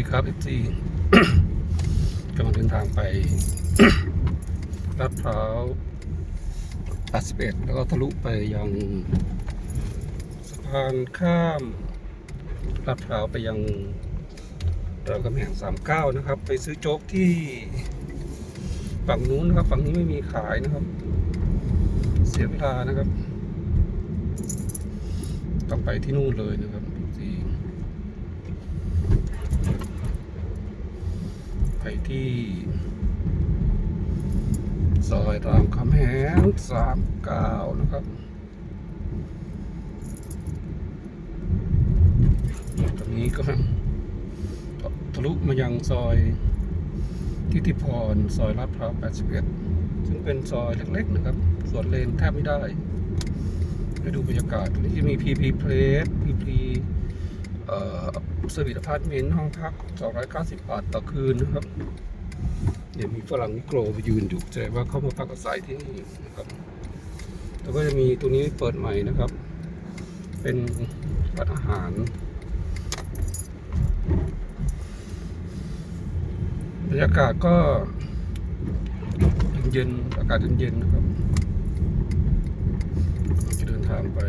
ดีครับ FC กำลังเดินทางไปลาดพร้าว81 แล้วก็ทะลุไปยังสะพานข้ามลาดพร้าวไปยังรามคำแหง39 นะครับ ไปซื้อโจ๊กที่ฝั่งนู้นนะครับ ฝั่งนี้ไม่มีขายนะครับ เสียเวลานะครับ ต้องไปที่นู่นเลยนะครับ ไปที่ ซอยรามคำแหงสามเก้านะครับตอนนี้ก็ทะลุมายังซอยทิติพร ซอยลาดพร้าว81 ซึ่งเป็นซอยเล็กๆนะครับ ส่วนเลนแทบไม่ได้ให้ดูบรรยากาศตรงนี้จะมี PP Place PP เอ่อส สวีทอพาร์ตเมนต์ห้องพัก 290 บาทต่อคืนนะครับเดี๋ยวมีฝรั่งนิโกรยืนอยู่แสดงว่าเขามาพักอาศัยที่นี่นะครับแล้วก็จะมีตัวนี้เปิดใหม่นะครับ เป็นร้านอาหารบรรยากาศก็เย็นๆอากาศเย็นๆนะครับจะเดินทางไป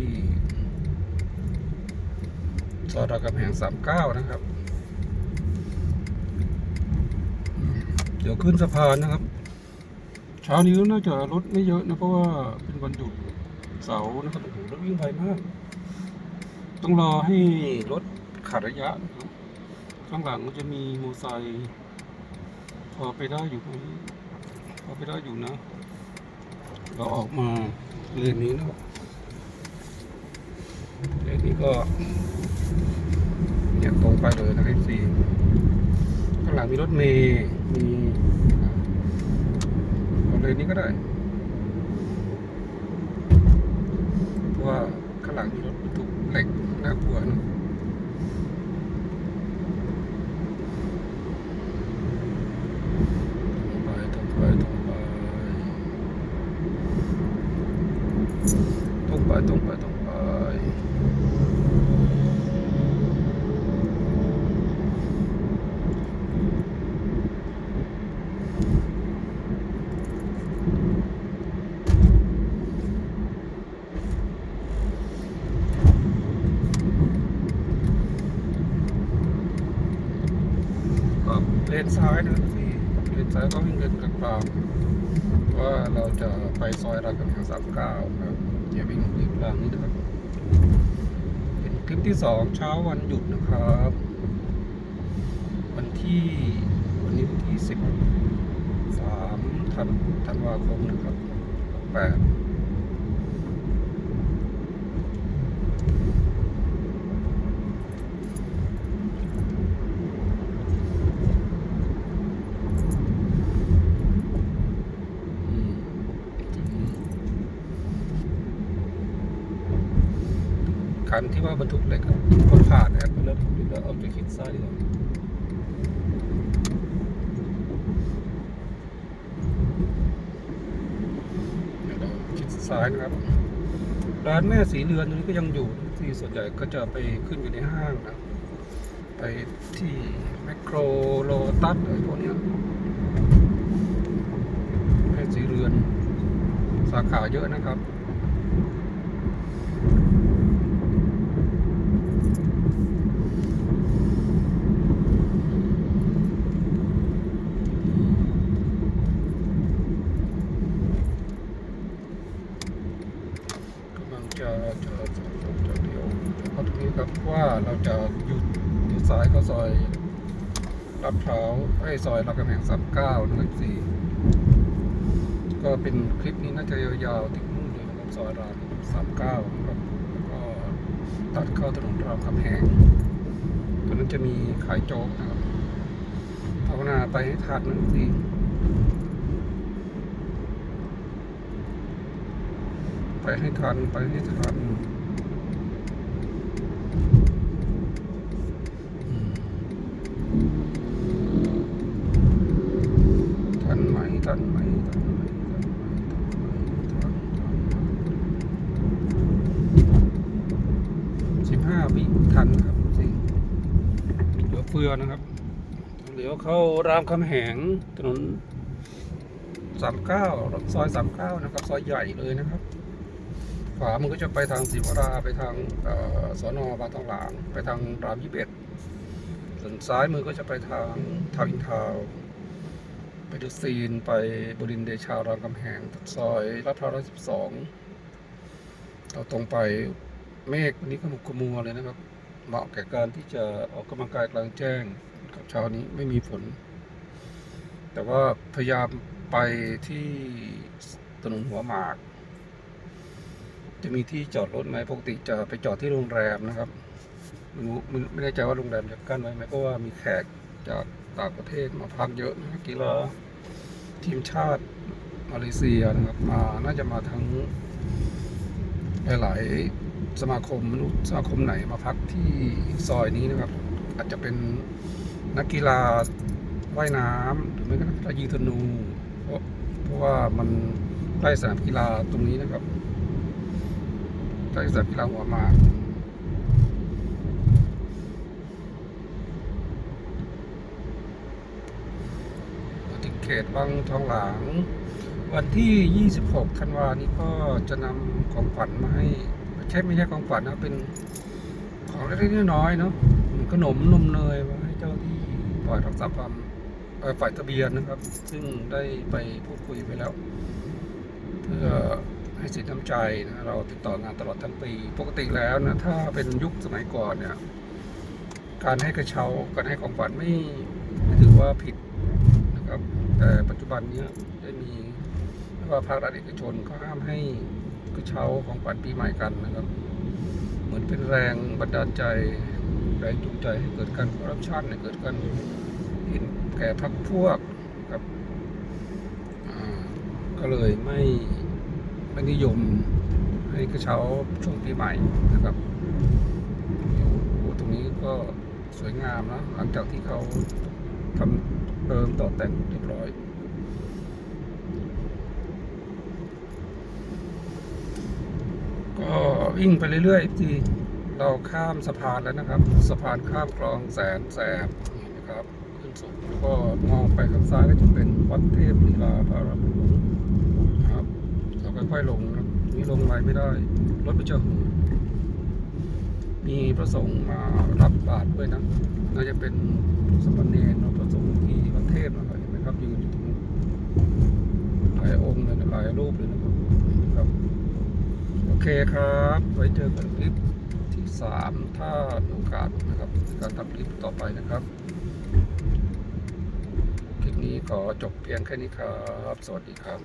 ที่ซอยรามคำแหง39นะครับ เดี๋ยวขึ้นสะพานนะครับ เช้านี้น่าจะรถไม่เยอะนะเพราะว่าเป็นวันหยุดเสาร์นะครับโอ้โหรถวิ่งไวมาก ต้องรอให้รถขาดระยะนะครับข้างหลังจะมีมอเตอร์ไซค์พอไปได้อยู่พอไปได้อยู่นะ เราออกมาเลนนี้นะครับ เลนนี้ก็เนี่ยตรงไปเลยนะครับซีข้างหลังมีรถเมย์มีเอาเลนนี้ก็ได้เพราะว่าข้างหลังมีรถบรรทุกเหล็กน่ากลัวนะตรงไปตรงไปตรงไปตรงไปตรงไป ก็ เลนซ้ายนะพี่เลนซ้ายก็วิ่งเลนกลางๆว่าเราจะไปซอยรามคำแหงสามเก้าครับอย่าวิ่งเลนกลางนี้นะครับเป็นคลิปที่สองเช้าวันหยุดนะครับ วันที่วันนี้วันที่สิบสามธันธันวาคมนะครับแปด คันที่ว่าบรรทุกเหล็กคนผ่านนะครับแล้วผมดูแล้วเอาจะคิดซ้ายดีกว่าเดี๋ยวเราคิดซ้ายนะครับ ร้านแม่สีเรือนตรงนี้ก็ยังอยู่ที่ส่วนใหญ่ก็จะไปขึ้นอยู่ในห้างนะไปที่แมคโครโลตัสอะไรพวกนี้แม่สีเรือนสาขาเยอะนะครับ กำลังจะจะจะจะจะเดี๋ยวเพราะตรงนี้ครับว่า เราจะหยุดเดี๋ยวซ้ายเขาซอยลาดพร้าวไอ้ซอยรามคำแหงสามเก้านะครับสี่ก็เป็นคลิปนี้น่าจะยาวๆถึงนู่นเลยนะครับซอยรามสามเก้าครับแล้วก็ตัดเข้าถนนรามคำแหงตรงนั้นจะมีขายโจ๊กนะครับภาวนาไปให้ทันนะครับสี่ไปให้ทันไปให้ทันอืมทัน ไหมทันไหมทันไหมทันไหมทันไหมทันทันทันวิทันครับสิเหลือเฟือนะครับเหลียวเข้ารามคำแหงถนนสามเก้าซอยสามเก้านะครับ ซอยใหญ่เลยนะครับ ขวามันก็จะไปทางศรีวรา ไปทางออสอนอบางทองหลาง ไปทางรามยี่สิบเอ็ดส่วนซ้ายมือก็จะไปทางทาวน์อินทาวน์ ไปดูซีนไปบรินเดชารามคำแหงซอยลาดพร้าวร้อยสิบสองเราตรงไปเมฆวันนี้ขมุกขมัวเลยนะครับ เหมาะแก่การที่จะออกกำลังกายกลางแจ้งกับเช้านี้ไม่มีฝน แต่ว่าพยายามไปที่ถนนหัวหมาก จะมีที่จอดรถไหมปกติจะไปจอดที่โรงแรมนะครับไม่รู้ไม่ไม่แน่ใจว่าโรงแรมจะกั้นไว้ไหมเพราะว่ามีแขกจาก ต่างประเทศมาพักเยอะนะกีฬาทีมชาติมาเลเซียนะครับมาน่าจะมาทั้งหลายๆสมาคมไม่รู้สมาคมไหนมาพักที่ซอยนี้นะครับ อาจจะเป็นนักกีฬาว่ายน้ำหรือไม่ก็นักกีฬายิงธนูเพราะเพราะว่ามันใกล้สนามกีฬาตรงนี้นะครับใกล้สนามกีฬาหัวมากมาถึงเข ตบางทองหลาง วันที่ 26 ธันวานี้ก็จะนำของขวัญมาให้ไม่ใช่ไม่ใช่ของขวัญนะเป็นของเล็กๆน้อยๆเนาะขนมนมเนยมาให้เจ้าที่ปล่อยรักษาความฝ่ายทะเบียนนะครับ ซึ่งได้ไปพูดคุยไปแล้ว เพื่อให้สินน้ำใจนะเราติดต่องานตลอดทั้งปีปกติแล้วนะถ้าเป็นยุคสมัยก่อนเนี่ยการให้กระเช้าการให้ของขวัญไม่ไม่ถือว่าผิดนะครับ แต่ปัจจุบันนี้ได้มีว่าภาครัฐเอกชนก็ห้ามให้กระเช้าของขวัญปีใหม่กันนะครับ เหมือนเป็นแรงบันดาลใจแรงจูงใจให้เกิดการคอร์รัปชันให้เกิดการเห็นแก่พรรคพวกครับก็เลยไม่ไม่นิยมให้กระเช้าช่วงปีใหม่นะครับโอ้ตรงนี้ก็สวยงามนะหลังจากที่เขาทำ เติมต่อแต่งเรียบร้อย ก็วิ่งไปเรื่อยๆที่เราข้ามสะพานแล้วนะครับ สะพานข้ามคลองแสนแสบนะครับ ขึ้นสูงแล้วก็มองไปข้างซ้ายก็จะเป็นวัดเทพลีลาพารามหลวงนครับเราค่อยๆลงนะนี่ลงไปไม่ได้รถมันจอมีพระสงฆ์มารับบาตรด้วยนะน่าจะเป็นสมณเณรเนพระสงฆ์ที่ เทพนะครับเห็นไหมครับยืนอยู่ตรงนี้หลายองค์เลยนะหลายรูปเลยนะครับ โอเคครับ ไว้เจอกันคลิปที่สามถ้ามีโอกาสนะครับ การทำคลิปต่อไปนะครับ คลิปนี้ขอจบเพียงแค่นี้ครับ สวัสดีครับ